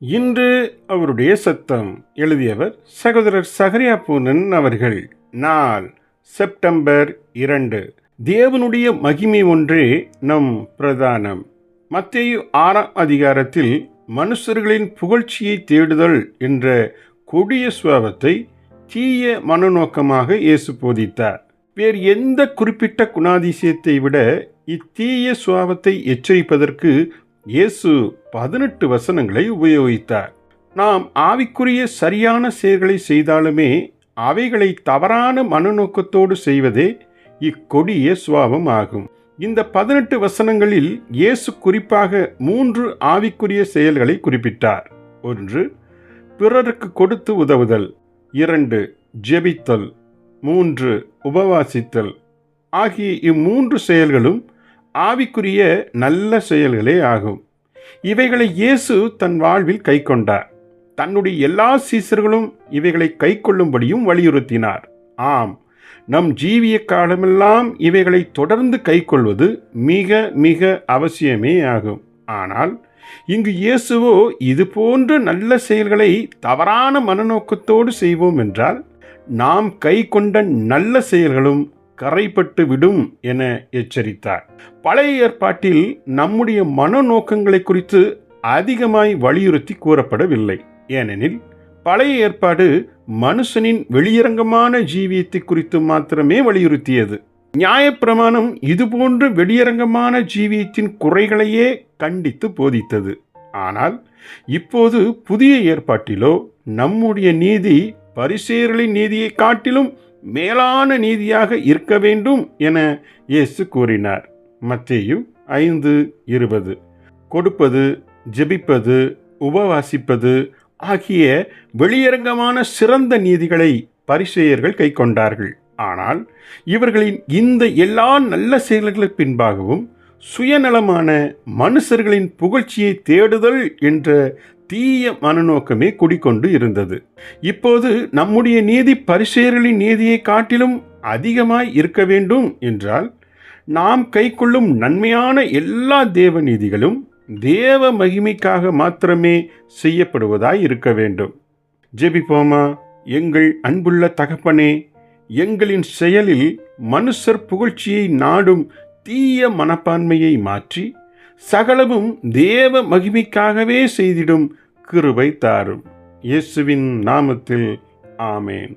இன்று அவருடைய சத்தம். எழுதியவர் சகோதரர் சகரியா பூனன் அவர்கள். நாள் செப்டம்பர் இரண்டு. தேவனுடைய மகிமை ஒன்றே நம் பிரதானம். மத்திய ஆறாம் அதிகாரத்தில் மனுஷர்களின் புகழ்ச்சியை தேடுதல் என்ற கொடிய சுவாபத்தை தீய மனநோக்கமாக இயேசு போதித்தார். வேறு எந்த குறிப்பிட்ட குணாதிசயத்தை விட இத்தீய சுவாபத்தை எச்சரிப்பதற்கு இயேசு பதினெட்டு வசனங்களை உபயோகித்தார். நாம் ஆவிக்குரிய சரியான செயல்களை செய்தாலுமே அவைகளை தவறான மனநோக்கத்தோடு செய்வதே இக்கொடிய சுவாபம் ஆகும். இந்த பதினெட்டு வசனங்களில் இயேசு குறிப்பாக மூன்று ஆவிக்குரிய செயல்களை குறிப்பிட்டார். ஒன்று பிறருக்கு கொடுத்து உதவுதல். இரண்டு ஜெபித்தல். மூன்று உபவாசித்தல். ஆகிய இம்மூன்று செயல்களும் ஆவிக்குரிய நல்ல செயல்களே ஆகும். இவைகளை இயேசு தன் வாழ்வில் கைக்கொண்டார் தன்னுடைய எல்லா சீசர்களும் இவைகளை கைக்கொள்ளும்படியும் வலியுறுத்தினார். ஆம் நம் ஜீவிய காலமெல்லாம் இவைகளை தொடர்ந்து கைக்கொள்வது மிக மிக அவசியமே ஆகும். ஆனால் இங்கு இயேசுவோ இது போன்ற நல்ல செயல்களை தவறான மனநோக்கத்தோடு செய்வோம் என்றால் நாம் கை கொண்ட நல்ல செயல்களும் கரைப்பட்டு விடும் என எச்சரித்தார். பழைய ஏற்பாட்டில் நம்முடைய மனநோக்கங்களை குறித்து அதிகமாய் வலியுறுத்தி கூறப்படவில்லை. ஏனெனில் பழைய ஏற்பாடு மனுஷனின் வெளியரங்கமான ஜீவியத்தை குறித்து மாத்திரமே வலியுறுத்தியது. நியாயப்பிரமாணம் இதுபோன்ற வெளியரங்கமான ஜீவியத்தின் குறைகளையே கண்டித்து போதித்தது. ஆனால் இப்போது புதிய ஏற்பாட்டிலோ நம்முடைய நீதி பரிசேரலின் நீதியை காட்டிலும் மேலான நீதியாக இருக்க வேண்டும் என இயேசு கூறினார். மத்தேயு ஐந்து இருபது. கொடுப்பது ஜெபிப்பது உபவாசிப்பது ஆகிய வெளியரங்கமான சிறந்த நீதிகளை பரிசெயர்கள் கை கொண்டார்கள் ஆனால் இவர்களின் இந்த எல்லா நல்ல செயல்களுக்கு பின்பாகவும் சுயநலமான மனுஷர்களின் புகழ்ச்சியை தேடுதல் என்ற தீய மனநோக்கமே குடிக்கொண்டு இருந்தது. இப்போது நம்முடைய நீதி பரிசேரலின் நீதியை காட்டிலும் அதிகமாய் இருக்க வேண்டும் என்றால் நாம் கைக்கொள்ளும் நன்மையான எல்லா தேவ நீதிகளும் தேவ மகிமைக்காக மாத்திரமே செய்யப்படுவதாய் இருக்க வேண்டும். ஜெபிப்போமா? எங்கள் அன்புள்ள தகப்பனே எங்களின் செயலில் மனுஷர் புகழ்ச்சியை நாடும் தீய மனப்பான்மையை மாற்றி சகலமும் தேவ மகிமைக்காகவே செய்திடும் கிருபை தாரும். இயேசுவின் நாமத்தில் ஆமேன்.